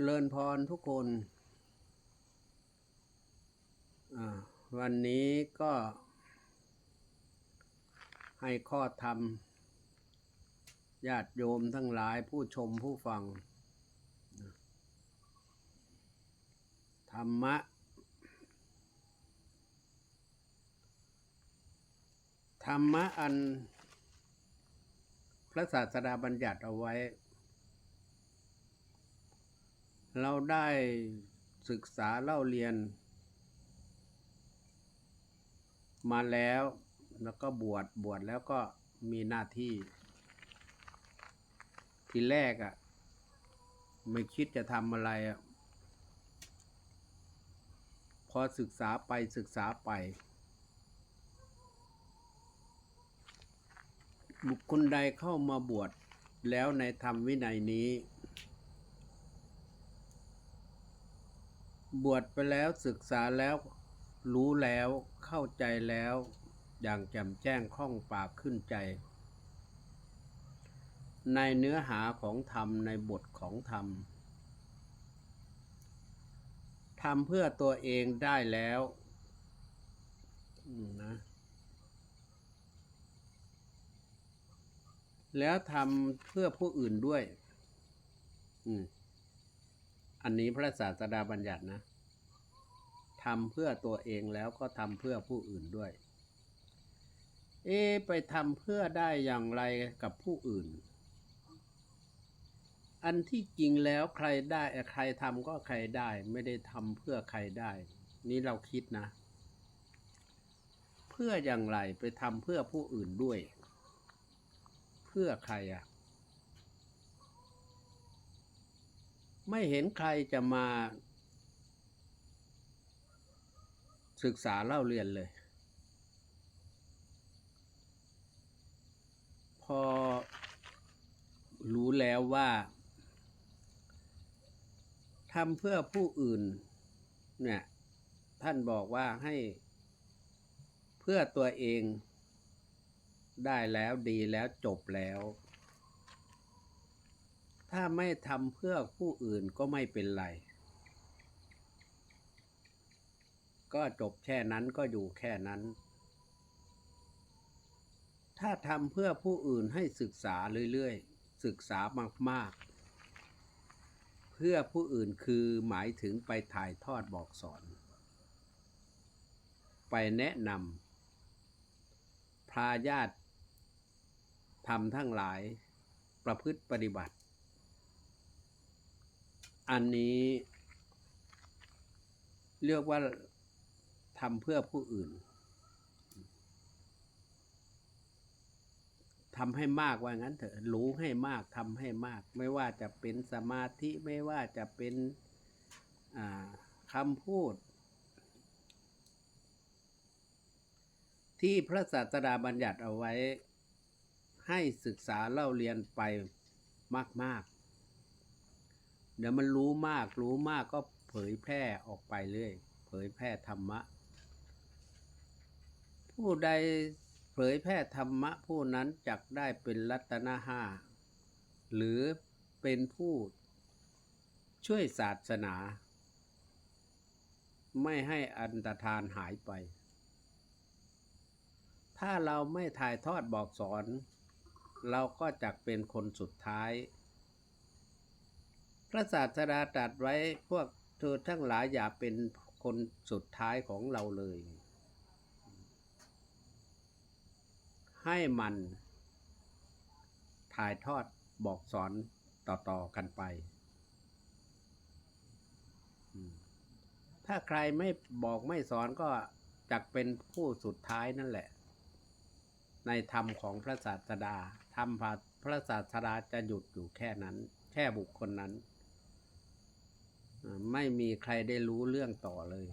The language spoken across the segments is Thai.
จริญพรทุกคน วันนี้ก็ให้ข้อธรรมญาติโยมทั้งหลายผู้ชมผู้ฟัง ธรรมะ ธรรมะอันพระศาสดาบัญญัติเอาไว้ เราได้ศึกษาเล่าเรียน มาแล้วแล้วก็บวชบวชแล้วก็มีหน้าที่ ทีแรกอะ่ะ ไม่คิดจะทำอะไรอะ่ะ พอศึกษาไปศึกษาไป บุคคลใดเข้ามาบวชแล้วในธรรมวินัยนี้ บวชไปแล้วศึกษาแล้ว รู้แล้วเข้าใจแล้ว อย่างแจ่มแจ้งคล่องปากขึ้นใจ ในเนื้อหาของธรรมในบทของธรรมทำเพื่อตัวเองได้แล้วนะแล้วทำเพื่อผู้อื่นด้วย อืม อันนี้พระศาสดาบัญญัตินะทำเพื่อตัวเองแล้วก็ทำเพื่อผู้อื่นด้วย เอะไปทำเพื่อได้อย่างไรกับผู้อื่น อันที่จริงแล้วใครได้ใครทำก็ใครได้ ไม่ได้ทำเพื่อใครได้ นี่เราคิดนะ เพื่ออย่างไรไปทำเพื่อผู้อื่นด้วย เพื่อใครอะ ไม่เห็นใครจะมา ศึกษาเล่าเรียนเลย พอรู้แล้วว่าทำเพื่อผู้อื่น เนี่ย ท่านบอกว่าให้เพื่อตัวเองได้แล้วดีแล้วจบแล้ว ถ้าไม่ทำเพื่อผู้อื่นก็ไม่เป็นไร ก็จบแค่นั้นก็อยู่แค่นั้น ถ้าทำเพื่อผู้อื่นให้ศึกษาเรื่อยๆ ศึกษามากๆ เพื่อผู้อื่นคือหมายถึงไปถ่ายทอดบอกสอน ไปแนะนำพาญาติทำทั้งหลายประพฤติปฏิบัติ อันนี้ เรียกว่าทำเพื่อผู้อื่นทำให้มากว่างั้นเถอะรู้ให้มากทำให้มาก ไม่ว่าจะเป็นสมาธิไม่ว่าจะเป็นคำพูด ที่พระศาสดาบัญญัติเอาไว้ให้ศึกษาเล่าเรียนไปมาก ๆ เดี๋ยวมันรู้มาก รู้มากก็เผยแพร่ออกไปเรื่อย เผยแพร่ธรรมะ ผู้ใดเผยแพร่ธรรมะ ผู้นั้นจักได้เป็นรัตนห้า หรือเป็นผู้ช่วยศาสนา ไม่ให้อันตรธานหายไป ถ้าเราไม่ถ่ายทอดบอกสอน เราก็จักเป็นคนสุดท้าย พระศาสดาตรัสไว้พวกเธอทั้งหลายอย่าเป็นคนสุดท้ายของเราเลย ให้มัน ถ่ายทอดบอกสอนต่อ ๆ กันไป ถ้าใครไม่บอกไม่สอนก็จักเป็นผู้สุดท้ายนั่นแหละ ในธรรมของพระศาสดาธรรมพระศาสดาจะหยุดอยู่แค่นั้น แค่บุคคลนั้น ไม่มีใครได้รู้เรื่องต่อเลย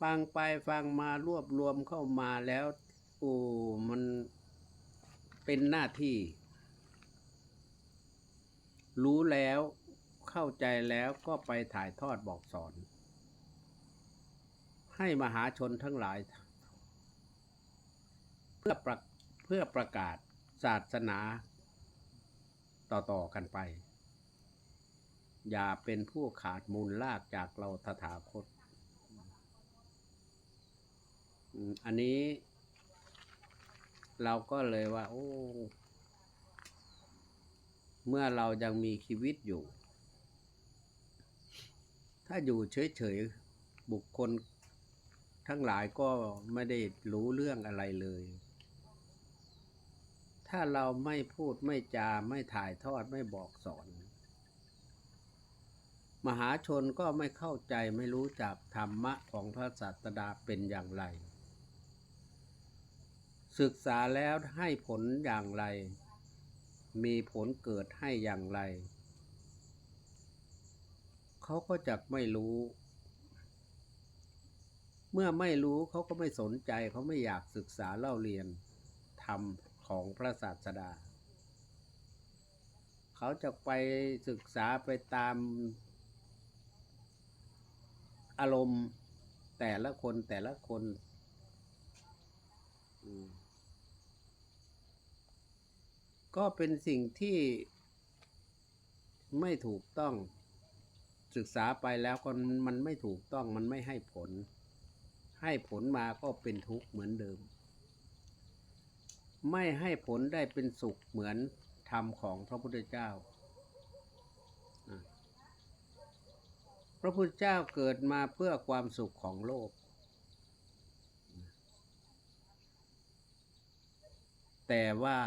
ฟังไปฟังมารวบรวมเข้ามาแล้วโอ้มันเป็นหน้าที่ รู้แล้วเข้าใจแล้วก็ไปถ่ายทอดบอกสอน ให้มหาชนทั้งหลาย เพื่อประเพื่อประกาศศาสนาต่อ ๆ กันไป อย่าเป็นผู้ขาดมูลลากจากเราตถาคต อันนี้ เราก็เลยว่า โอ้ เมื่อเรายังมีชีวิตอยู่ ถ้าอยู่เฉยๆ บุคคลทั้งหลายก็ไม่ได้รู้เรื่องอะไรเลย ถ้าเราไม่พูดไม่จาไม่ถ่ายทอดไม่บอกสอน มหาชนก็ไม่เข้าใจไม่รู้จักธรรมะของพระศาสดาเป็นอย่างไร ศึกษาแล้วให้ผลอย่างไร มีผลเกิดให้อย่างไร เขาก็จะไม่รู้ เมื่อไม่รู้เขาก็ไม่สนใจเขาไม่อยากศึกษาเล่าเรียนธรรมของพระศาสดา เขาจะไปศึกษาไปตาม อารมณ์แต่ละคนแต่ละคนก็เป็นสิ่งที่ไม่ถูกต้อง ศึกษาไปแล้วก็มันไม่ถูกต้องมันไม่ให้ผล ให้ผลมาก็เป็นทุกข์เหมือนเดิม ไม่ให้ผลได้เป็นสุขเหมือนธรรมของพระพุทธเจ้าอะ พระพุทธเจ้าเกิดมาเพื่อความสุขของโลก แต่ว่า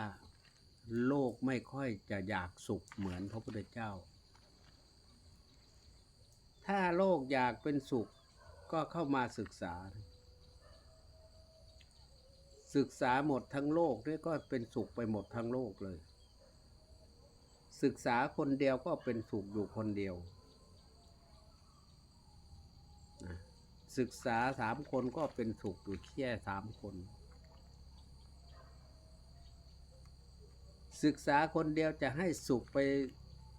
โลกไม่ค่อยจะอยากสุขเหมือนพระพุทธเจ้า ถ้าโลกอยากเป็นสุขก็เข้ามาศึกษา ศึกษาหมดทั้งโลกนี่ก็เป็นสุขไปหมดทั้งโลกเลย ศึกษาคนเดียวก็เป็นสุขอยู่คนเดียวนะ ศึกษาสามคนก็เป็นสุขอยู่แค่สามคน ศึกษาคนเดียวจะให้สุขไป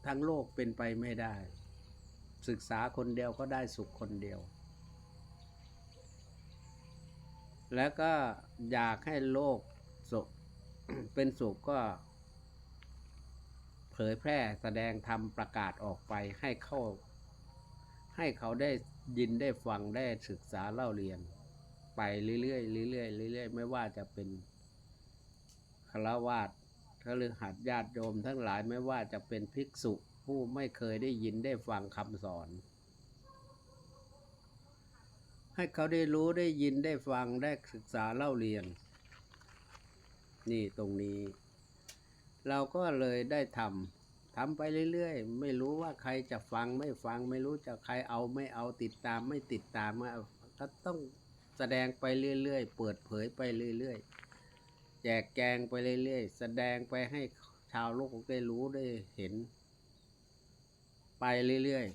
ทั้งโลกเป็นไปไม่ได้ ศึกษาคนเดียวก็ได้สุขคนเดียว แล้วก็อยากให้โลกสุขเป็นสุขก็เผยแพร่แสดงธรรมประกาศออกไปให้เข้า ให้เขาได้ ยินได้ฟังได้ศึกษาเล่าเรียน ไปเรื่อยๆเรื่อยๆเรื่อยๆไม่ว่าจะเป็นคาวาสคฤหัสญาติโยมทั้งหลายไม่ว่าจะเป็นภิกษุผู้ไม่เคยได้ยินได้ฟังคำสอน ให้เขาได้รู้ได้ยินได้ฟังได้ศึกษาเล่าเรียน นี่ตรงนี้ เราก็เลยได้ทำ ทำไปเรื่อยๆ ไม่รู้ว่าใครจะฟังไม่ฟังไม่รู้จะใครเอาไม่เอาติดตามไม่ติดตามก็ต้องแสดงไปเรื่อยๆ เปิดเผยไปเรื่อยๆ แจกแจงไปเรื่อยๆ แสดงไปให้ชาวโลกได้รู้ได้เห็น ไปเรื่อย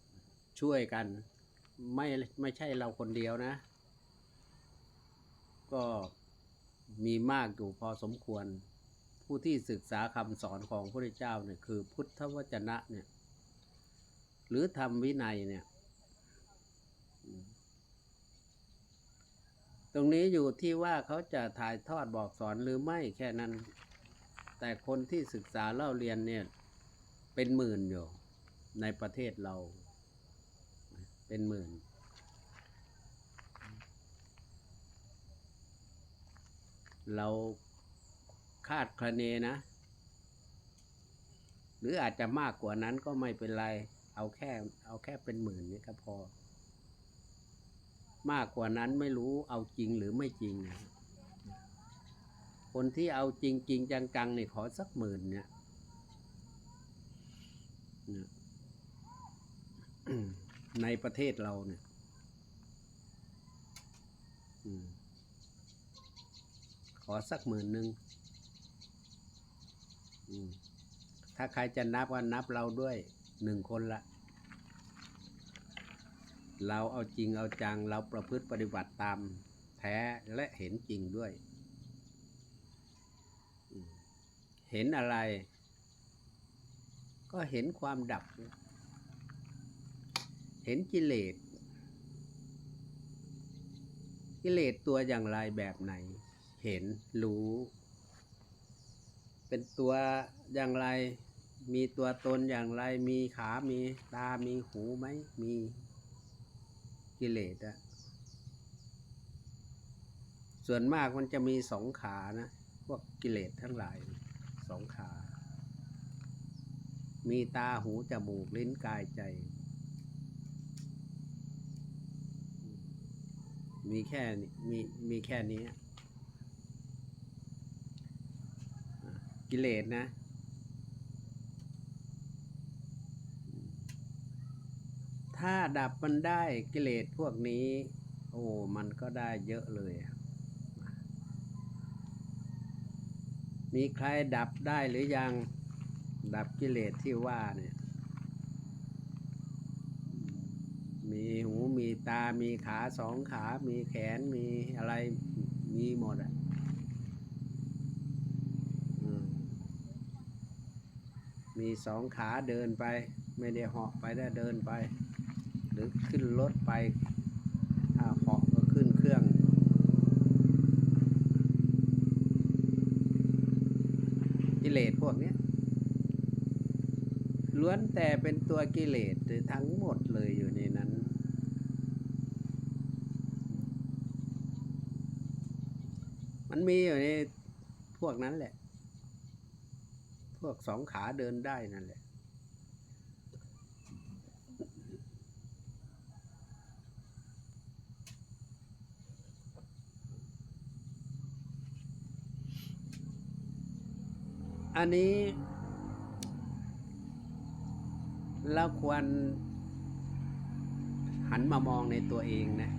ๆ ช่วยกัน ไม่ไม่ใช่เราคนเดียวนะ ก็มีมากอยู่พอสมควร ผู้ที่ศึกษาคำสอนของพระเจ้าเนี่ยคือพุทธวจนะเนี่ยหรือธรรมวินัยเนี่ยตรงนี้อยู่ที่ว่าเขาจะถ่ายทอดบอกสอนหรือไม่แค่นั้น แต่คนที่ศึกษาเล่าเรียนเนี่ยเป็นหมื่นอยู่ในประเทศเรา เป็นหมื่น เรา คาดคะเนนะ หรืออาจจะมากกว่านั้นก็ไม่เป็นไร เอาแค่เอาแค่เป็นหมื่นนี่ก็พอ มากกว่านั้นไม่รู้เอาจริงหรือไม่จริงนะคนที่เอาจริงจริงจังๆนี่ขอสักหมื่นเนี่ยในประเทศเราเนี่ยขอสักหมื่นหนึ่ง ถ้าใครจะนับก็นับเราด้วยหนึ่งคนละ เราเอาจริงเอาจังเราประพฤติปฏิบัติตามแท้และเห็นจริงด้วย เห็นอะไร ก็เห็นความดับ เห็นกิเลส กิเลสตัวอย่างไรแบบไหน เห็นรู้ เป็นตัวอย่างไร มีตัวตนอย่างไร มีขา มีตา มีหูไหม มีกิเลสอะส่วนมากมันจะมีสองขานะ พวกกิเลสทั้งหลายสองขา มีตาหูจมูกลิ้นกายใจ มีแค่นี้มีมีแค่นี้อะ กิเลสนะถ้าดับมันได้กิเลสพวกนี้ โอ้มันก็ได้เยอะเลย มีใครดับได้หรือยัง ดับกิเลสที่ว่าเนี่ย มีหูมีตามีขาสองขา มีแขนมีอะไรมีหมดอะอืม มีสองขาเดินไป ไม่ได้เหาะไปได้เดินไป หรือขึ้นรถไปถ้าเหาะก็ขึ้นเครื่อง กิเลสพวกนี้ล้วนแต่เป็นตัวกิเลสหรือทั้งหมดเลยอยู่ในนั้น มันมีอยู่ในพวกนั้นแหละ พวกสองขาเดินได้นั่นแหละ อันนี้เราควรหันมามองในตัวเองนะ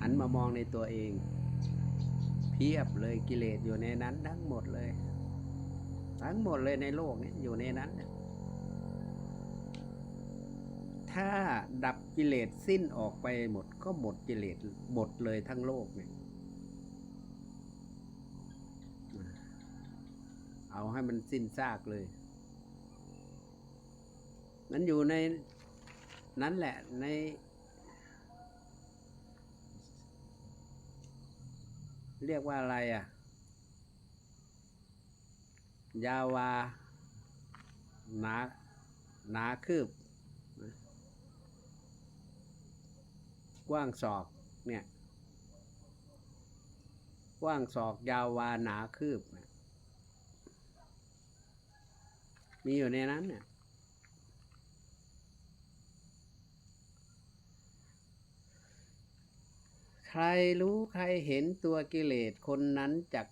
หันมามองในตัวเอง เพียบเลยกิเลสอยู่ในนั้นทั้งหมดเลย ทั้งหมดเลยในโลกนี้อยู่ในนั้น ถ้าดับกิเลสสิ้นออกไปหมดก็หมดกิเลสหมดเลยทั้งโลกเนี่ยเอาให้มันสิ้นซากเลยนั้นอยู่ในนั้นแหละใน เรียกว่าอะไรอะ ยาวา หนา หนาคืบ กว้างศอก เนี่ย กว้างศอก ยาวา หนาคืบ มีอยู่ในนั้นเนี่ย ใครรู้ใครเห็นตัวกิเลสคนนั้นจะ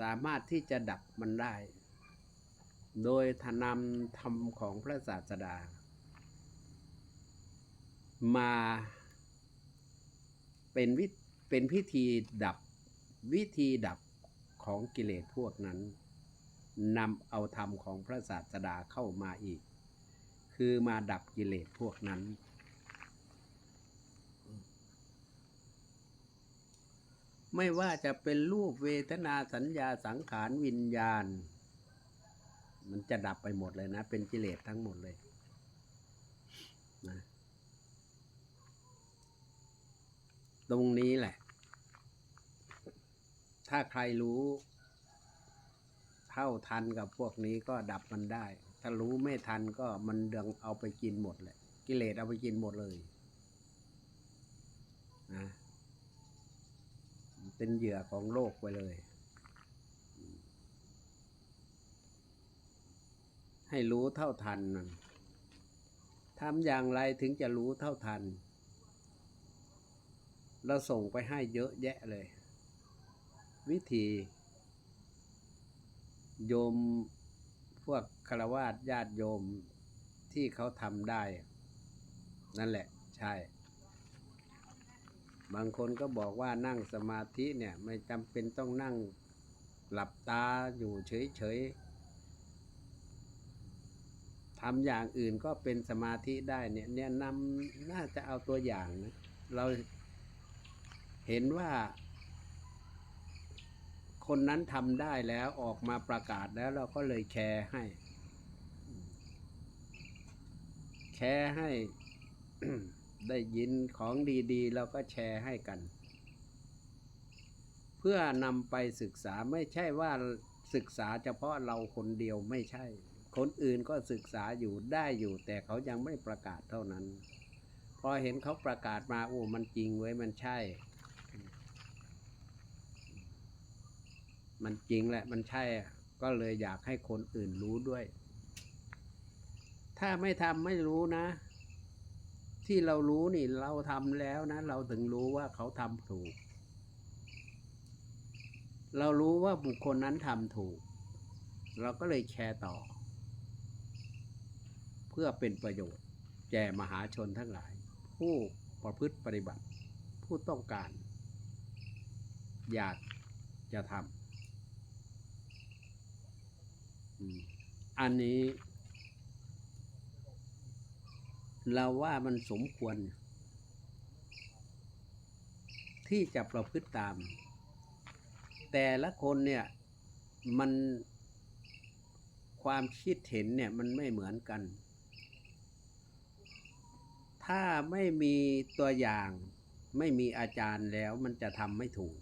สามารถที่จะดับมันได้ โดยธนำธรรมของพระศาสดา มาเป็นวิเป็นพิธีดับวิธีดับของกิเลสพวกนั้นนำเอาธรรมของพระศาสดาเข้ามาอีก คือมาดับกิเลสพวกนั้น ไม่ว่าจะเป็นรูปเวทนาสัญญาสังขารวิญญาณ มันจะดับไปหมดเลยนะ เป็นกิเลสทั้งหมดเลยนะตรงนี้แหละ ถ้าใครรู้ เท่าทันกับพวกนี้ก็ดับมันได้ ถ้ารู้ไม่ทันก็มันเดืองเอาไปกินหมดเลยกิเลสเอาไปกินหมดเลยนะ เป็นเหยื่อของโลกไปเลย ให้รู้เท่าทันมันทำอย่างไรถึงจะรู้เท่าทัน เราส่งไปให้เยอะแยะเลย วิธีโยมพวกคารวาสญาติโยมที่เขาทำได้ นั่นแหละใช่ บางคนก็บอกว่านั่งสมาธิเนี่ยไม่จำเป็นต้องนั่งหลับตาอยู่เฉยๆทำอย่างอื่นก็เป็นสมาธิได้เนี่ยเนี่ยนำน่าจะเอาตัวอย่างนะเราเห็นว่า คนนั้นทำได้แล้วออกมาประกาศแล้วเราก็เลยแชร์ให้ แชร์ให้ ได้ยินของดีๆ เราก็แชร์ให้กัน เพื่อนำไปศึกษาไม่ใช่ว่าศึกษาเฉพาะเราคนเดียวไม่ใช่ คนอื่นก็ศึกษาอยู่ได้อยู่ แต่เขายังไม่ประกาศเท่านั้น พอเห็นเขาประกาศมาโอ้มันจริงไว้ยมันใช่ มันจริงแหละมันใช่ ก็เลยอยากให้คนอื่นรู้ด้วย ถ้าไม่ทำไม่รู้นะ ที่เรารู้นี่เราทำแล้วนะ เราถึงรู้ว่าเขาทำถูก เรารู้ว่าบุคคลนั้นทำถูก เราก็เลยแชร์ต่อ เพื่อเป็นประโยชน์แก่มหาชนทั้งหลาย ผู้ประพฤติปฏิบัติ ผู้ต้องการ อยากจะทำอันนี้ เราว่ามันสมควร ที่จะประพฤติตาม แต่ละคนเนี่ยมันความคิดเห็นเนี่ยมันไม่เหมือนกัน ถ้าไม่มีตัวอย่างไม่มีอาจารย์แล้วมันจะทำไม่ถูก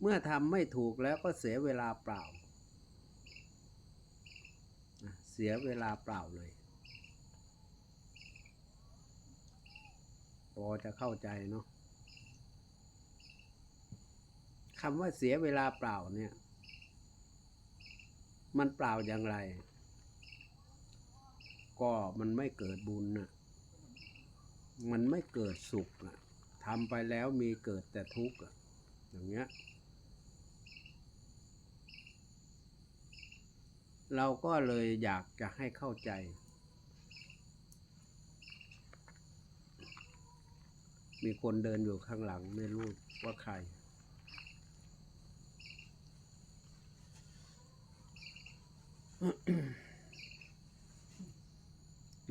เมื่อทำไม่ถูกแล้วก็เสียเวลาเปล่า เสียเวลาเปล่าเลย พอจะเข้าใจเนาะคำว่าเสียเวลาเปล่าเนี่ย มันเปล่าอย่างไร ก็มันไม่เกิดบุญนะมันไม่เกิดสุขอะทำไปแล้วมีเกิดแต่ทุกข์อะอย่างเงี้ย เราก็เลยอยากจะให้เข้าใจ มีคนเดินอยู่ข้างหลังไม่รู้ว่าใคร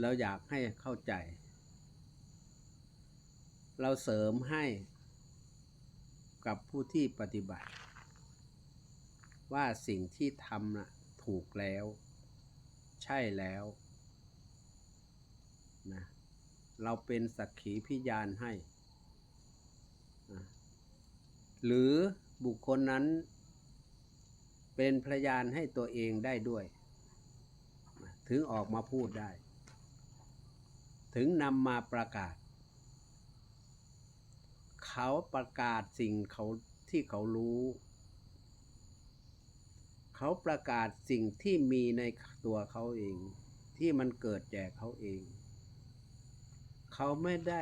เราอยากให้เข้าใจ เราเสริมให้กับผู้ที่ปฏิบัติ ว่าสิ่งที่ทำน่ะ ถูกแล้ว ใช่แล้วนะเราเป็นสักขีพยานให้นะหรือบุคคลนั้น เป็นพยานให้ตัวเองได้ด้วยนะถึงออกมาพูดได้ ถึงนำมาประกาศ เขาประกาศสิ่งเขาที่เขารู้ เขาประกาศสิ่งที่มีในตัวเขาเอง ที่มันเกิดแก่เขาเอง เขาไม่ได้